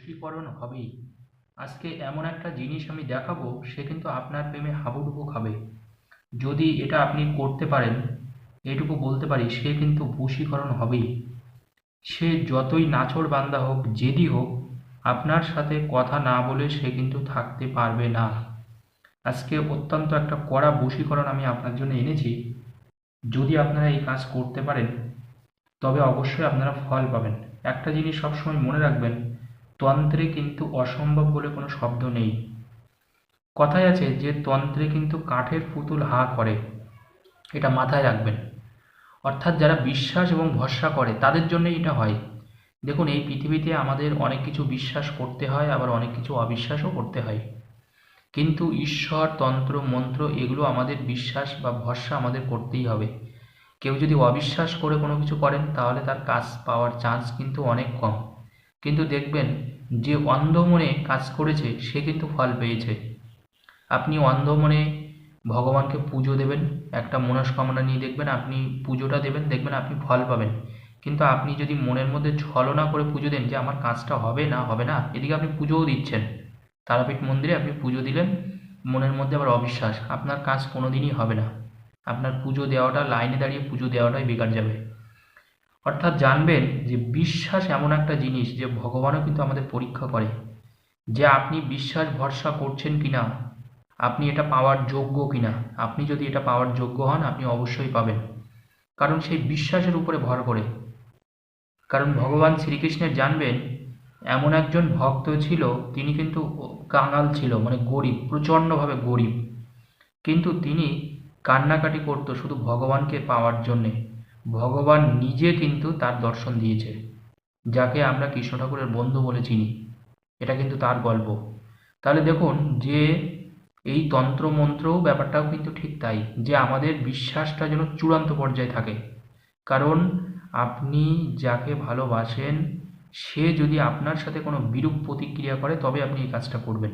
বশীকরণ হবেই। আজকে এমন একটা জিনিস আমি দেখাবো, সে কিন্তু আপনার প্রেমে হাবুডুবু খাবে। যদি এটা আপনি করতে পারেন, এটুকু বলতে পারি, সে কিন্তু বশীকরণ হবেই। সে যতই নাছোড় বান্দা হোক, জেদি হোক, আপনার সাথে কথা না বলে সে কিন্তু থাকতে পারবে না। আজকে অত্যন্ত একটা কড়া বশীকরণ আমি আপনার জন্য এনেছি। যদি আপনারা এই কাজ করতে পারেন, তবে অবশ্যই আপনারা ফল পাবেন। একটা জিনিস সবসময় মনে রাখবেন তন্ত্রে কিন্তু অসম্ভব বলে কোনো শব্দ নেই। কথায় আছে যে, তন্ত্রে কিন্তু কাঠের পুতুল হা করে। এটা মাথায় রাখবেন। অর্থাৎ যারা বিশ্বাস এবং ভরসা করে, তাদের জন্যই এটা হয়। দেখুন, এই পৃথিবীতে আমাদের অনেক কিছু বিশ্বাস করতে হয়, আবার অনেক কিছু অবিশ্বাসও করতে হয়। কিন্তু ঈশ্বর, তন্ত্র, মন্ত্র, এগুলো আমাদের বিশ্বাস বা ভরসা আমাদের করতেই হবে। কেউ যদি অবিশ্বাস করে কোনো কিছু করেন, তাহলে তার কাজ পাওয়ার চান্স কিন্তু অনেক কম। কিন্তু দেখবেন যে অন্ধ মনে কাজ করেছে, সে কিন্তু ফল পেয়েছে। আপনি অন্ধ মনে ভগবানকে পুজো দেবেন, একটা মনস্কামনা নিয়ে দেখবেন, আপনি পুজোটা দেবেন, দেখবেন আপনি ফল পাবেন। কিন্তু আপনি যদি মনের মধ্যে ছলনা করে পুজো দেন যে আমার কাজটা হবে না হবে না, এদিকে আপনি পুজোও দিচ্ছেন। তারাপীঠ মন্দিরে আপনি পুজো দিলেন, মনের মধ্যে আবার অবিশ্বাস, আপনার কাজ কোনো দিনই হবে না। আপনার পুজো দেওয়াটা, লাইনে দাঁড়িয়ে পুজো দেওয়াটাই বেকার যাবে। অর্থাৎ জানবেন যে বিশ্বাস এমন একটা জিনিস যে ভগবানও কিন্তু আমাদের পরীক্ষা করে যে আপনি বিশ্বাস ভরসা করছেন কি না আপনি এটা পাওয়ার যোগ্য কিনা, আপনি যদি এটা পাওয়ার যোগ্য হন, আপনি অবশ্যই পাবেন। কারণ সেই বিশ্বাসের উপরে ভর করে। কারণ ভগবান শ্রীকৃষ্ণের জানবেন, এমন একজন ভক্ত ছিল, তিনি কিন্তু কাঙাল ছিল মানে গরিব, প্রচণ্ডভাবে গরিব। কিন্তু তিনি কান্নাকাটি করতো শুধু ভগবানকে পাওয়ার জন্যে। ভগবান নিজে কিন্তু তার দর্শন দিয়েছে, যাকে আমরা কৃষ্ণ ঠাকুরের বন্ধু বলে চিনি। এটা কিন্তু তার গল্প। তাহলে দেখুন যে এই তন্ত্র মন্ত্রও ব্যাপারটাও কিন্তু ঠিক তাই, যে আমাদের বিশ্বাসটা যেন চূড়ান্ত পর্যায়ে থাকে। কারণ আপনি যাকে ভালোবাসেন, সে যদি আপনার সাথে কোনো বিরূপ প্রতিক্রিয়া করে, তবে আপনি এই কাজটা করবেন।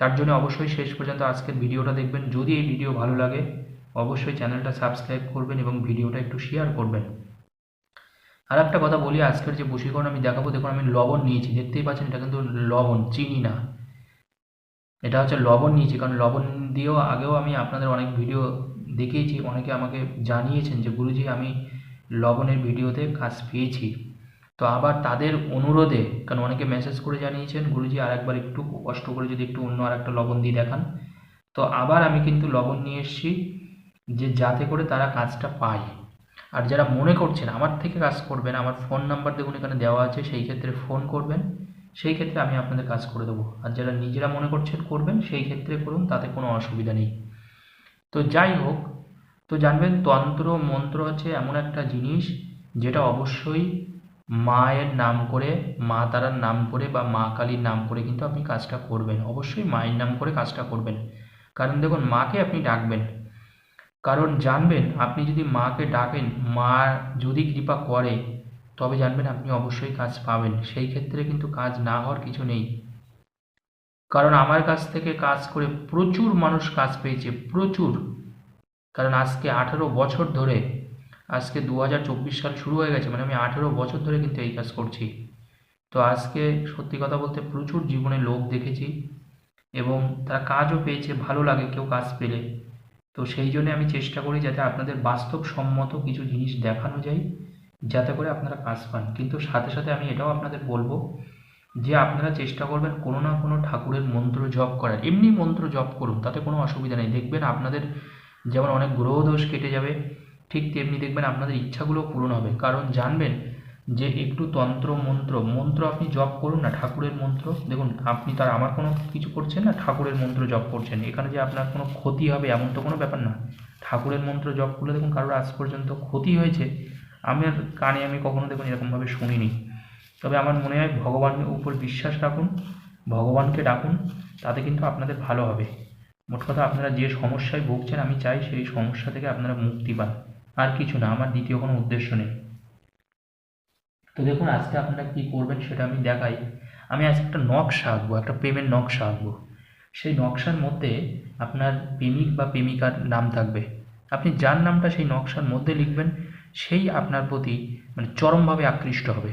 তার জন্য অবশ্যই শেষ পর্যন্ত আজকের ভিডিওটা দেখবেন। যদি এই ভিডিও ভালো লাগে অবশ্যই চ্যানেলটা সাবস্ক্রাইব করবেন এবং ভিডিওটা একটু শেয়ার করবেন। আর একটা কথা বলি, আজকের যে বশীকরণ আমি দেখাবো, দেখুন আমি লবণ নিয়েছি, দেখতেই পাচ্ছেন এটা কিন্তু লবণ, চিনি না। এটা হচ্ছে লবণ নিয়েছি, কারণ লবণ দিয়েও আগেও আমি আপনাদের অনেক ভিডিও দেখিয়েছি, অনেকে আমাকে জানিয়েছেন যে, গুরুজি, আমি লবণের ভিডিওতে কাজ পেয়েছি। তো আবার তাদের অনুরোধে, কারণ অনেকে মেসেজ করে জানিয়েছেন, গুরুজি আর একবার একটু কষ্ট করে যদি একটু অন্য আর একটা লবণ দিয়ে দেখান। তো আবার আমি কিন্তু লবণ নিয়ে এসেছি যে যাতে করে তারা কাজটা পায়। আর যারা মনে করছেন আমার থেকে কাজ করবেন, আমার ফোন নাম্বার দেখুন এখানে দেওয়া আছে, সেই ক্ষেত্রে ফোন করবেন, সেই ক্ষেত্রে আমি আপনাদের কাজ করে দেবো। আর যারা নিজেরা মনে করছেন করবেন, সেই ক্ষেত্রে করুন, তাতে কোনো অসুবিধা নেই। তো যাই হোক, তো জানবেন তন্ত্র মন্ত্র হচ্ছে এমন একটা জিনিস, যেটা অবশ্যই মায়ের নাম করে, মা তারার নাম করে বা মা কালীর নাম করে কিন্তু আপনি কাজটা করবেন। অবশ্যই মায়ের নাম করে কাজটা করবেন। কারণ দেখুন, মাকে আপনি ডাকবেন। কারণ জানবেন, আপনি যদি মাকে ডাকেন, মা যদি কৃপা করে, তবে জানবেন আপনি অবশ্যই কাজ পাবেন। সেই ক্ষেত্রে কিন্তু কাজ না হওয়ার কিছু নেই। কারণ আমার কাছ থেকে কাজ করে প্রচুর মানুষ কাজ পেয়েছে, প্রচুর। কারণ আজকে আঠেরো বছর ধরে, আজকে দু হাজার চব্বিশ সাল শুরু হয়ে গেছে মানে আমি আঠেরো বছর ধরে কিন্তু এই কাজ করছি। তো আজকে সত্যি কথা বলতে প্রচুর জীবনে লোক দেখেছি এবং তারা কাজও পেয়েছে, ভালো লাগে কেউ কাজ পেলে। তো সেই জন্য আমি চেষ্টা করি যাতে আপনাদের বাস্তবসম্মত কিছু জিনিস দেখানো যায়, যাতে করে আপনারা কাজ পান। কিন্তু সাথে সাথে আমি এটাও আপনাদের বলব যে আপনারা চেষ্টা করবেন কোনো না কোনো ঠাকুরের মন্ত্র জপ করার। এমনি মন্ত্র জপ করুন, তাতে কোনো অসুবিধা নেই। দেখবেন আপনাদের যেমন অনেক গ্রহ দোষ কেটে যাবে, ঠিক তেমনি দেখবেন আপনাদের ইচ্ছাগুলো পূরণ হবে। কারণ জানবেন যে একটু তন্ত্র মন্ত্র মন্ত্র আপনি জপ করুন না, ঠাকুরের মন্ত্র। দেখুন, আপনি তার, আমার কোনো কিছু করছেন না, ঠাকুরের মন্ত্র জপ করছেন। এখানে যে আপনার কোনো ক্ষতি হবে এমন তো কোনো ব্যাপার না। ঠাকুরের মন্ত্র জপ করলে দেখুন, কারোর আজ পর্যন্ত ক্ষতি হয়েছে। আমার কানে আমি কখনো দেখুন এরকমভাবে শুনিনি। তবে আমার মনে হয় ভগবানের উপর বিশ্বাস রাখুন, ভগবানকে ডাকুন, তাতে কিন্তু আপনাদের ভালো হবে। মোট কথা আপনারা যে সমস্যায় ভুগছেন, আমি চাই সেই সমস্যা থেকে আপনারা মুক্তি পান। আর কিছু না, আমার দ্বিতীয় কোনো উদ্দেশ্য নেই। তো দেখুন, আজকে আপনারা কী করবেন সেটা আমি দেখাই। আমি আজকে একটা নকশা আঁকবো, একটা প্রেমের নকশা আঁকবো। সেই নকশার মধ্যে আপনার প্রেমিক বা প্রেমিকার নাম থাকবে। আপনি যার নামটা সেই নকশার মধ্যে লিখবেন, সেই আপনার প্রতি মানে চরমভাবে আকৃষ্ট হবে।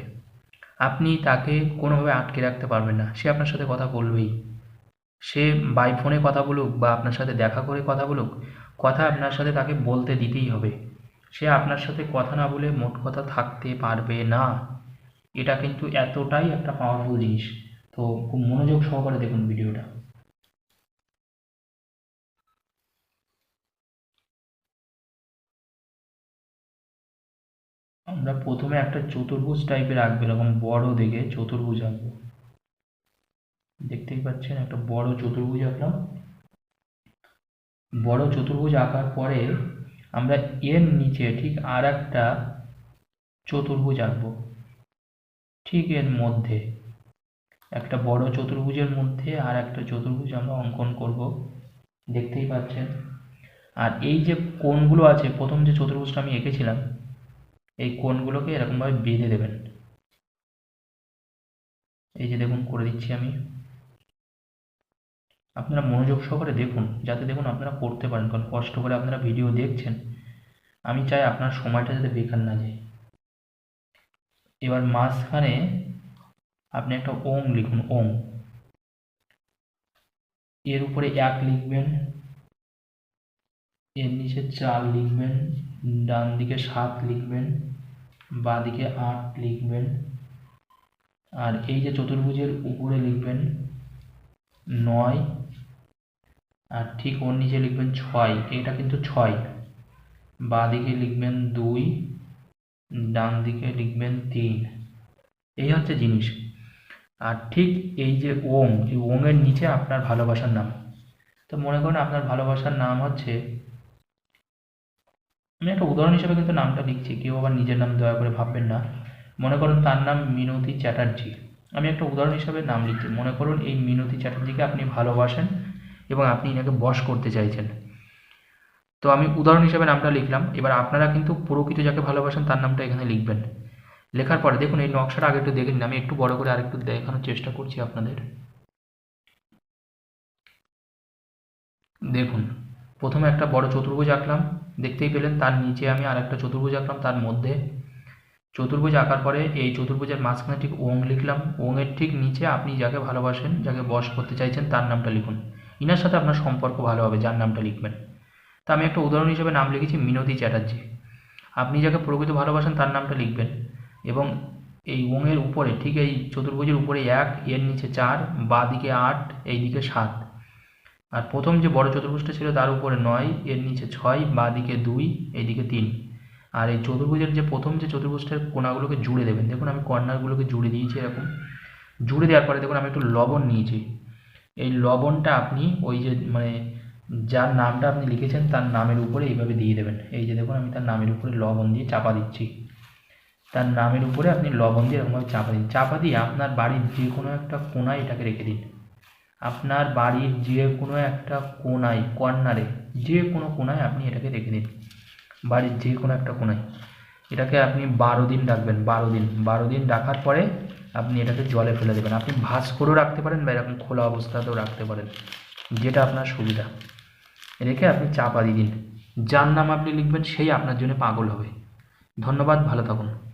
আপনি তাকে কোনোভাবে আটকে রাখতে পারবেন না। সে আপনার সাথে কথা বলবেই। সে বাই ফোনে কথা বলুক বা আপনার সাথে দেখা করে কথা বলুক, কথা আপনার সাথে তাকে বলতে দিতেই হবে। সে আপনার সাথে কথা না বলে মোট কথা থাকতে পারবে না। এটা কিন্তু এতটাই একটা পাওয়ারফুল জিনিস। তো খুব মনোযোগ সহকারে দেখুন ভিডিওটা। আমরা প্রথমে একটা চতুর্ভুজ টাইপের আঁকবো এরকম বড় দেখে চতুর্ভুজ আঁকবো। দেখতেই পাচ্ছেন, একটা বড় চতুর্ভুজ আঁকলাম। বড় চতুর্ভুজ আঁকার পরে আমরা এর নিচে ঠিক আর একটা চতুর্ভুজ আঁকবো। ঠিক এর মধ্যে। একটা বড় চতুর্ভুজের মধ্যে আর একটা চতুর্ভুজ আমরা অঙ্কন করব। দেখতেই পাচ্ছেন। আর এই যে কোণগুলো আছে, প্রথম যে চতুর্ভুজটা আমি এঁকেছিলাম, এই কোণগুলোকে এরকমভাবে বেঁধে দেবেন। এই যে দেখুন, করে দিচ্ছি আমি। আপনারা মনোযোগ সহকারে দেখুন, যাতে দেখুন আপনারা করতে পারেন। কারণ কষ্ট করে আপনারা ভিডিও দেখছেন। আমি চাই আপনার সময়টা যাতে বেকার না যায়। এবার মাঝখানে আপনি একটা ওম লিখুন, ওম। এর উপরে এক লিখবেন, এর নিচে চার লিখবেন, ডান দিকে সাত লিখবেন, বাঁ দিকে আট লিখবেন, আর এই যে চতুর্ভুজের উপরে লিখবেন নয়, আর ঠিক ওর নিচে লিখবেন ছয়, এটা কিন্তু ছয়। বাঁ দিকে লিখবেন দুই ডান দিকে লিখবেন তিন। এই হচ্ছে জিনিস। আর ঠিক এই যে ওং, এই ওঙের নিচে আপনার ভালোবাসার নাম। তো মনে করুন আপনার ভালোবাসার নাম হচ্ছে, আমি একটা উদাহরণ হিসেবে কিন্তু নামটা লিখছি, কেউ আবার নিজের নাম দয়া করে ভাববেন না। মনে করুন তার নাম মিনতি চ্যাটার্জি। আমি একটা উদাহরণ হিসাবে নাম লিখছি। মনে করুন এই মিনতি চ্যাটার্জিকে আপনি ভালোবাসেন এবং আপনি এনাকে বশ করতে চাইছেন। তো আমি উদাহরণ হিসেবে নামটা লিখলাম। এবার আপনারা কিন্তু প্রকৃত যাকে ভালোবাসেন তার নামটা এখানে লিখবেন। লেখার পরে দেখুন এই নকশাটা আগে একটু দেখে নিন। আমি একটু বড় করে আরেকটু দেখানোর চেষ্টা করছি আপনাদের। দেখুন, প্রথমে একটা বড় চতুর্ভুজ আঁকলাম। দেখতেই পেলেন তার নিচে আমি আর একটা চতুর্ভুজ আঁকলাম তার মধ্যে। চতুর্ভুজ আঁকার পরে এই চতুর্ভুজের মাঝখানে ঠিক ওং লিখলাম। ওংয়ের ঠিক নিচে আপনি যাকে ভালোবাসেন, যাকে বশ করতে চাইছেন তার নামটা লিখুন। ইনার সাথে আপনার সম্পর্ক ভালো হবে, যার নামটা লিখবেন। তা আমি একটা উদাহরণ হিসেবে নাম লিখেছি মিনতি চ্যাটার্জি। আপনি যাকে প্রকৃত ভালোবাসেন তার নামটা লিখবেন। এবং এই ওংয়ের উপরে, ঠিক এই চতুর্ভুজের উপরে এক, এর নিচে চার বা দিকে আট এই দিকে সাত। আর প্রথম যে বড় চতুর্ভুজটা ছিল তার উপরে নয়, এর নিচে ছয় বা দিকে দুই, এইদিকে তিন। আর এই চতুর্ভুজের যে প্রথম যে চতুর্ভুজটার কোনাগুলোকে জুড়ে দেবেন, দেখুন আমি কর্নারগুলোকে জুড়ে দিয়েছি এরকম। জুড়ে দেওয়ার পরে দেখুন আমি একটু লবণ নিয়েছি। এই লবণটা আপনি ওই যে মানে যার নামটা আপনি লিখেছেন তার নামের উপরে এইভাবে দিয়ে দেবেন। এই যে দেখুন, আমি তার নামের উপরে লবণ দিয়ে চাপা দিচ্ছি। তার নামের উপরে আপনি লবণ দিয়ে এরকমভাবে চাপা দিন। চাপা দিয়ে আপনার বাড়ির যে কোনো একটা কোনায় এটাকে রেখে দিন। আপনার বাড়ির যে কোনো একটা কোনায়, কর্নারে যে কোনো কোনায় আপনি এটাকে রেখে দিন। বাড়ির যে কোনো একটা কোনায়। এটাকে আপনি বারো দিন রাখবেন, বারো দিন। বারো দিন রাখার পরে আপনি এটাকে জলে ফেলে দেবেন। আপনি ভাঁজ করেও রাখতে পারেন বা এরকম খোলা অবস্থাতেও রাখতে পারেন। যেটা আপনার সুবিধা। রেখে আপনি চাপা দিয়ে দিন। যার নাম আপনি লিখবেন, সেই আপনার জন্য পাগল হবে। ধন্যবাদ, ভালো থাকুন।